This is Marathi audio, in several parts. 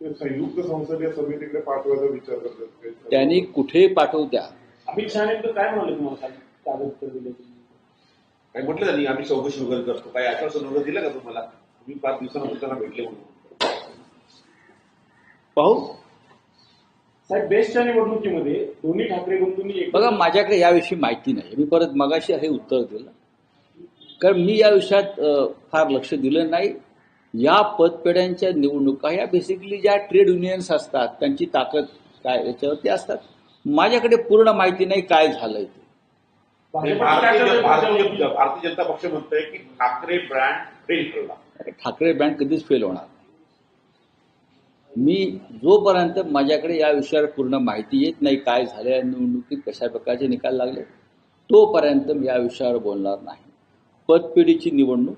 संयुक्त संसदीय समितीकडे पाठवायचा विचार करतात त्यांनी कुठे पाठवू द्या. अमित शहा नेमकं काय म्हणाले तुम्हाला दिले? काय म्हटलं त्यांनी? आम्ही चौकशी वगैरे करतो. काही आश्वासन वगैरे दिलं का तुम्हाला? तुम्ही पाच दिवसानंतर त्यांना भेटले म्हणून. पाहू. साहेब बेस्टच्या निवडणुकीमध्ये दोन्ही ठाकरे बंधूंनी एक बघा माझ्याकडे याविषयी माहिती नाही. मी परत मगाशी हे उत्तर दिलं. कारण मी या विषयात फार लक्ष दिलं नाही. या पदपेढ्यांच्या निवडणुका ह्या बेसिकली ज्या ट्रेड युनियन्स असतात त्यांची ताकद काय याच्यावरती असतात. माझ्याकडे पूर्ण माहिती नाही काय झालंय ते. भारतीय जनता पक्ष म्हणतोय की ठाकरे ब्रँड फेल ठरला ठाकरे बँड कधीच फेल होणार नाही. मी जोपर्यंत माझ्याकडे या विषयावर पूर्ण माहिती येत नाही काय झालं या निवडणुकीत कशा प्रकारचे निकाल लागले तोपर्यंत मी या विषयावर बोलणार नाही. पदपिढीची निवडणूक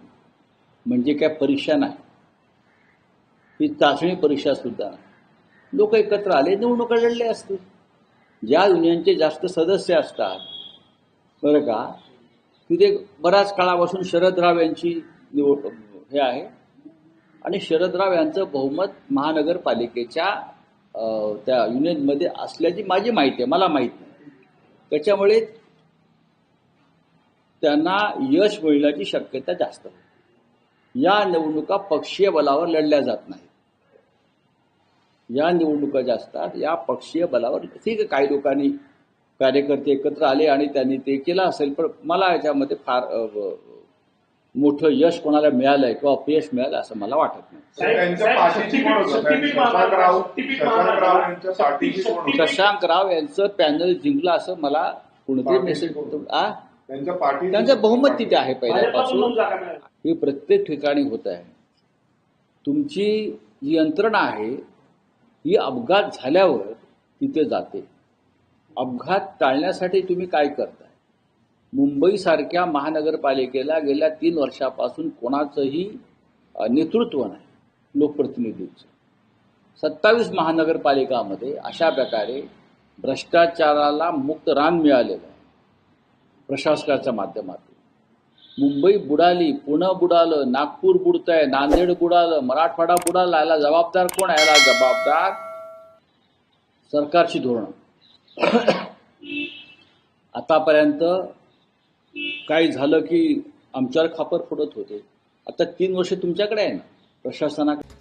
म्हणजे काय परीक्षा नाही. ही चाचणी परीक्षा सुद्धा. लोक एकत्र आले निवडणुका लढले असतील. ज्या युनियनचे जास्त सदस्य असतात. बरं का? तिथे बऱ्याच काळापासून शरदराव यांची निवड हे आहे. आणि शरदराव यांचं बहुमत महानगरपालिकेच्या त्या युनियनमध्ये असल्याची माझी माहिती आहे मला माहीत नाही. त्याच्यामुळे त्यांना यश मिळण्याची शक्यता जास्त या निवडणुका पक्षीय बलावर लढल्या जात नाहीत. या निवडणुका ज्या असतात या पक्षीय बलावर ठीक आहे काही लोकांनी कार्यकर्ते एकत्र आले आणि त्यांनी ते केलं असेल पण मला याच्यामध्ये फार मोठं यश कोणाला मिळालंय किंवा अपयश मिळालं असं मला वाटत नाही? शशांक राव यांचं पॅनल जिंकलं असं मला कोणतरी मेसेज त्यांचं बहुमत तिथे आहे पहिल्यापासून. हे प्रत्येक ठिकाणी होत आहे. तुमची जी यंत्रणा आहे ही अपघात झाल्यावर तिथे जाते. अपघात टाळण्यासाठी तुम्ही काय करताय? मुंबईसारख्या महानगरपालिकेला गेल्या तीन वर्षापासून कोणाचंही नेतृत्व नाही लोकप्रतिनिधींचं. सत्तावीस महानगरपालिकामध्ये अशा प्रकारे भ्रष्टाचाराला मुक्त रान मिळालेलं आहे. प्रशासकाच्या माध्यमातून. मुंबई बुडाली पुणे बुडालं नागपूर बुडतंय नांदेड बुडालं मराठवाडा बुडाला याला जबाबदार कोण आहे? याला जबाबदार सरकारची धोरणं. आतापर्यंत काही झालं की आमच्यावर खापर फुटत होते. आता तीन वर्ष तुमच्याकडे आहे ना? प्रशासनाकडे